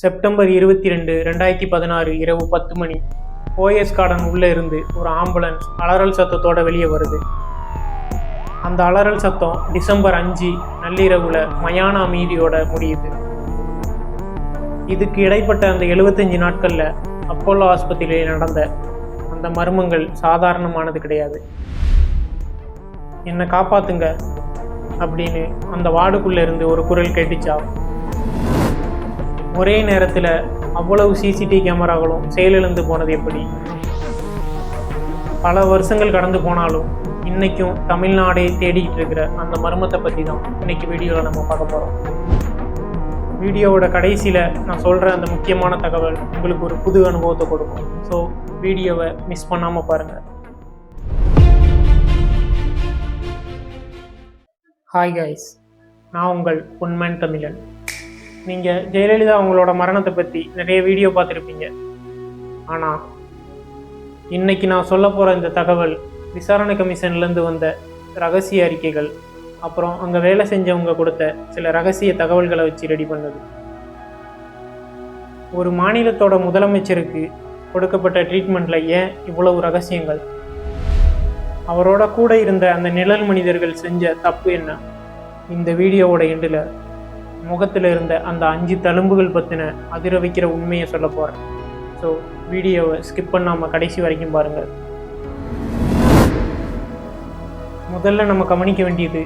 September இருபத்தி ரெண்டு ரெண்டாயிரத்தி பதினாறு இரவு பத்து மணி. ஓஎஸ் கார்டன் உள்ளே இருந்து ஒரு ஆம்புலன்ஸ் அலறல் சத்தத்தோட வெளியே வருது. அந்த அலறல் சத்தம் டிசம்பர் அஞ்சு நள்ளிரவுல மயான அமைதியோட முடியுது. இதுக்கு இடைப்பட்ட அந்த எழுபத்தஞ்சு நாட்கள்ல அப்போலோ ஆஸ்பத்திரியில் நடந்த அந்த மர்மங்கள் சாதாரணமானது கிடையாது. என்னை காப்பாத்துங்க அப்படின்னு அந்த வார்டுக்குள்ள இருந்து ஒரு குரல் கேட்டுச்சா? ஒரே நேரத்தில் அவ்வளவு சிசிடிவி கேமராக்களும் செயலிழந்து போனது எப்படி? பல வருஷங்கள் கடந்து போனாலும் இன்றைக்கும் தமிழ்நாடே தேடிக்கிட்டு இருக்கிற அந்த மர்மத்தை பற்றி தான் இன்றைக்கி வீடியோவில் நம்ம பார்க்க போகிறோம் வீடியோவோட கடைசியில் நான் சொல்கிற அந்த முக்கியமான தகவல் உங்களுக்கு ஒரு புது அனுபவத்தை கொடுக்கும். ஸோ வீடியோவை மிஸ் பண்ணாமல் பாருங்கள் ஹாய் கைஸ் நான் உங்கள் உண்மன் தமிழன். நீங்கள் ஜெயலலிதா அவங்களோட மரணத்தை பற்றி நிறைய வீடியோ பார்த்துருப்பீங்க. ஆனால் இன்னைக்கு நான் சொல்ல போகிற இந்த தகவல் விசாரணை கமிஷன்லேருந்து வந்த ரகசிய அறிக்கைகள் அப்புறம் அங்கே வேலை செஞ்சவங்க கொடுத்த சில ரகசிய தகவல்களை வச்சு ரெடி பண்ணது. ஒரு மாநிலத்தோட முதலமைச்சருக்கு கொடுக்கப்பட்ட ட்ரீட்மெண்ட்டில் ஏன் இவ்வளவு ரகசியங்கள்? அவரோட கூட இருந்த அந்த நிழல் மனிதர்கள் செஞ்ச தப்பு என்ன? இந்த வீடியோவோட எண்டில் முகத்தில் இருந்த அந்த அஞ்சு தழும்புகள் பற்றின அதிர வைக்கிற உண்மையை சொல்ல போகிறேன் ஸோ வீடியோவை ஸ்கிப் பண்ணாமல் கடைசி வரைக்கும் பாருங்கள் முதல்ல நம்ம கவனிக்க வேண்டியது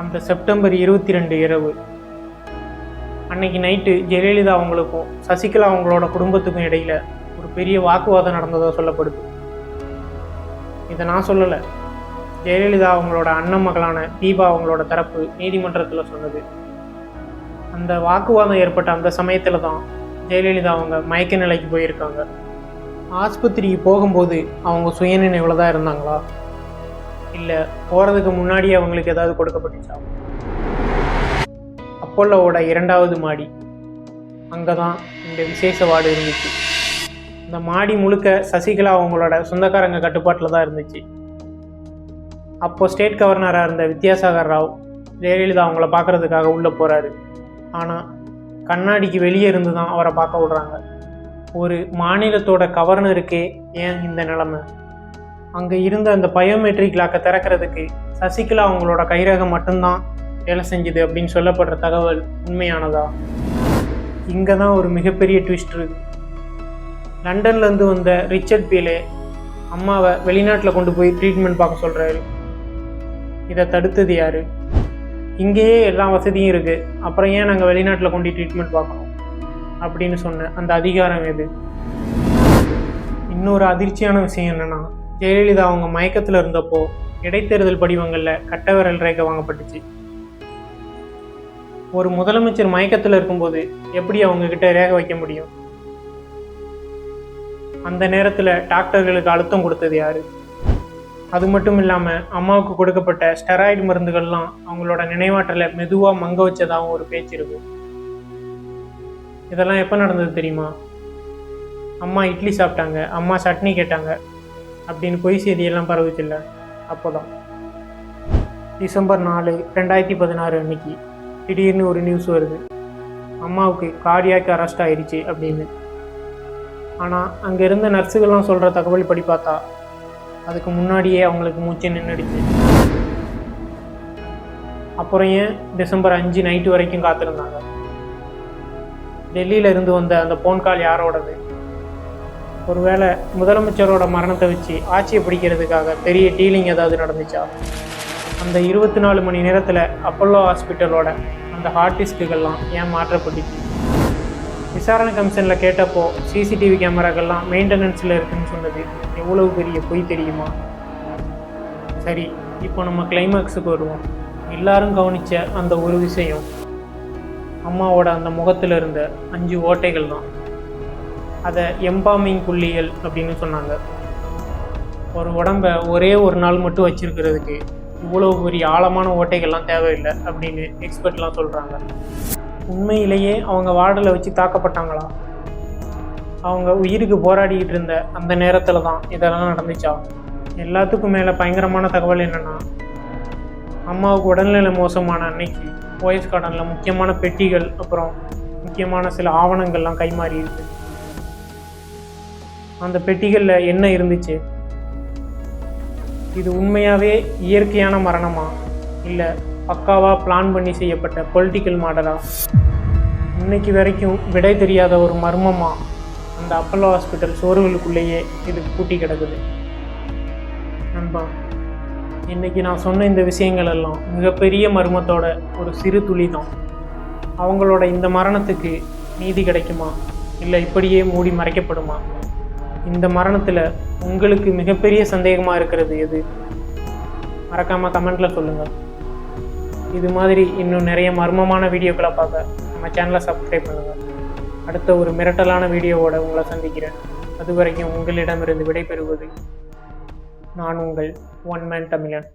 அந்த செப்டம்பர் இருபத்தி ரெண்டு இரவு. அன்னைக்கு நைட்டு ஜெயலலிதா அவங்களுக்கும் சசிகலா அவங்களோட குடும்பத்துக்கும் இடையில ஒரு பெரிய வாக்குவாதம் நடந்ததாக சொல்லப்படுது. இதை நான் சொல்லலை. ஜெயலலிதா அவங்களோட அண்ணன் மகளான தீபா அவங்களோட தரப்பு நீதிமன்றத்தில் சொன்னது. அந்த வாக்குவாதம் ஏற்பட்ட அந்த சமயத்தில் தான் ஜெயலலிதா அவங்க மயக்க நிலைக்கு போயிருக்காங்க. ஆஸ்பத்திரிக்கு போகும்போது அவங்க சுயநினைவில் தான் இருந்தாங்களா? இல்லை போகிறதுக்கு முன்னாடி அவங்களுக்கு ஏதாவது கொடுக்கப்பட்டுச்சா? அப்போல்லோவோட இரண்டாவது மாடி. அங்கே தான் இந்த விசேஷ வார்டு இருந்துச்சு. இந்த மாடி முழுக்க சசிகலா அவங்களோட சொந்தக்காரங்க கட்டுப்பாட்டில் தான் இருந்துச்சு. அப்போ ஸ்டேட் கவர்னராக இருந்த வித்யாசாகர் ராவ் ஜெயலலிதா அவங்கள பார்க்குறதுக்காக உள்ளே போகிறாரு ஆனால் கண்ணாடிக்கு வெளியே இருந்து தான் அவரை பார்க்க விடுறாங்க. ஒரு மாநிலத்தோட கவர்னருக்கே ஏன் இந்த நிலைமை? அங்கே இருந்த அந்த பயோமெட்ரிக் லாக்கை திறக்கிறதுக்கு சசிகலா அவங்களோட கைரகம் மட்டும்தான் வேலை செஞ்சுது அப்படின்னு சொல்லப்படுற தகவல் உண்மையானதா? இங்கே தான் ஒரு மிகப்பெரிய ட்விஸ்ட் இருக்கு. லண்டன்லேருந்து வந்த ரிச்சர்ட் பீலே அம்மாவை வெளிநாட்டில் கொண்டு போய் ட்ரீட்மெண்ட் பார்க்க சொல்கிறாரு இதை தடுத்தது யாரு? இங்கேயே எல்லா வசதியும் இருக்குது அப்புறம் ஏன் நாங்கள் வெளிநாட்டில் கொண்டு ட்ரீட்மெண்ட் பார்க்கணும்? அப்படின்னு சொன்னேன் அந்த அதிகாரம் எது? இன்னொரு அதிர்ச்சியான விஷயம் என்னென்னா ஜெயலலிதா அவங்க மயக்கத்தில் இருந்தப்போ இடைத்தேர்தல் படிவங்களில் கட்டவிரல் ரேகை வாங்கப்பட்டுச்சு. ஒரு முதலமைச்சர் மயக்கத்தில் இருக்கும்போது எப்படி அவங்கக்கிட்ட ரேகை வைக்க முடியும்? அந்த நேரத்தில் டாக்டர்களுக்கு அழுத்தம் கொடுத்தது யாரு? அது மட்டும் இல்லாமல் அம்மாவுக்கு கொடுக்கப்பட்ட ஸ்டெராய்டு மருந்துகள்லாம் அவங்களோட நினைவாற்றலை மெதுவாக மங்க வச்சதாகவும் ஒரு பேச்சு இருக்கு. இதெல்லாம் எப்போ நடந்தது தெரியுமா? அம்மா இட்லி சாப்பிட்டாங்க அம்மா சட்னி கேட்டாங்க அப்படின்னு பொய் செய்தியெல்லாம் பரவுச்சில்ல அப்போ தான் டிசம்பர் நாலு ரெண்டாயிரத்தி பதினாறு அன்னைக்கு திடீர்னு ஒரு நியூஸ் வருது. அம்மாவுக்கு கார்டியாக்கு அரெஸ்ட் ஆயிடுச்சு அப்படின்னு. ஆனால் அங்கே இருந்த நர்ஸுகள்லாம் சொல்கிற தகவல் படி பார்த்தா அதுக்கு முன்னாடியே அவங்களுக்கு மூச்சு நின்றுடுச்சு அப்புறம் ஏன் டிசம்பர் அஞ்சு நைட்டு வரைக்கும் காத்திருந்தாங்க? டெல்லியில இருந்து வந்த அந்த போன் கால் யாரோடது? ஒருவேளை முதலமைச்சரோட மரணத்தை வச்சு ஆட்சியை பிடிக்கிறதுக்காக பெரிய டீலிங் ஏதாவது நடந்துச்சா? அந்த இருபத்தி நாலு மணி நேரத்தில் அப்பல்லோ ஹாஸ்பிட்டலோட அந்த ஹார்ட் டிஸ்க்குகள்லாம் ஏன் மாற்றப்பட்டுச்சு? விசாரணை கமிஷனில் கேட்டப்போ சிசிடிவி கேமராக்கள்லாம் மெயின்டெனன்ஸில் இருக்குன்னு சொன்னது எவ்வளவு பெரிய பொய் தெரியுமா? சரி இப்போ நம்ம கிளைமேக்ஸுக்கு வருவோம். எல்லாரும் கவனித்த அந்த ஒரு விஷயம் அம்மாவோட அந்த முகத்தில் இருந்த அஞ்சு ஓட்டைகள் தான். அதை எம்பாமிங் புள்ளிகள் அப்படின்னு சொன்னாங்க. ஒரு உடம்ப ஒரே ஒரு நாள் மட்டும் வச்சுருக்கிறதுக்கு இவ்வளோ பெரிய ஆழமான ஓட்டைகள்லாம் தேவையில்லை அப்படின்னு எக்ஸ்பர்ட்லாம் சொல்கிறாங்க உண்மையிலேயே அவங்க வார்டில் வச்சு தாக்கப்பட்டாங்களா? அவங்க உயிருக்கு போராடிக்கிட்டு இருந்த அந்த நேரத்தில் தான் இதெல்லாம் நடந்துச்சா? எல்லாத்துக்கும் மேலே பயங்கரமான தகவல் என்னென்னா அம்மாவுக்கு உடல்நிலை மோசமான அன்னைக்கு போயஸ் கார்டனில் முக்கியமான பெட்டிகள் அப்புறம் முக்கியமான சில ஆவணங்கள்லாம் கைமாறி இருக்கு அந்த பெட்டிகளில் என்ன இருந்துச்சு? இது உண்மையாகவே இயற்கையான மரணமா? இல்லை பக்காவாக பிளான் பண்ணி செய்யப்பட்ட பொலிட்டிக்கல் மாடலா இன்னைக்கு வரைக்கும் விடை தெரியாத ஒரு மர்மமாக அந்த அப்பல்லோ ஹாஸ்பிட்டல் சோறுகளுக்குள்ளேயே இது பூட்டி கிடக்குது. நண்பா இன்றைக்கி நான் சொன்ன இந்த விஷயங்கள் எல்லாம் மிகப்பெரிய மர்மத்தோட ஒரு சிறு துளி தான் அவங்களோட இந்த மரணத்துக்கு நீதி கிடைக்குமா? இல்லை இப்படியே மூடி மறைக்கப்படுமா? இந்த மரணத்தில் உங்களுக்கு மிகப்பெரிய சந்தேகமாக இருக்கிறது எது? மறக்காமல் கமெண்ட்டில் சொல்லுங்கள் இது மாதிரி இன்னும் நிறைய மர்மமான வீடியோக்களை பார்க்க நம்ம சேனலை சப்ஸ்கிரைப் பண்ணுங்கள் அடுத்த ஒரு மிரட்டலான வீடியோவோட உங்களை சந்திக்கிறேன். அது வரைக்கும் உங்களிடமிருந்து விடைபெறுவது நான் உங்கள் ஒன் மேன் தமிழன்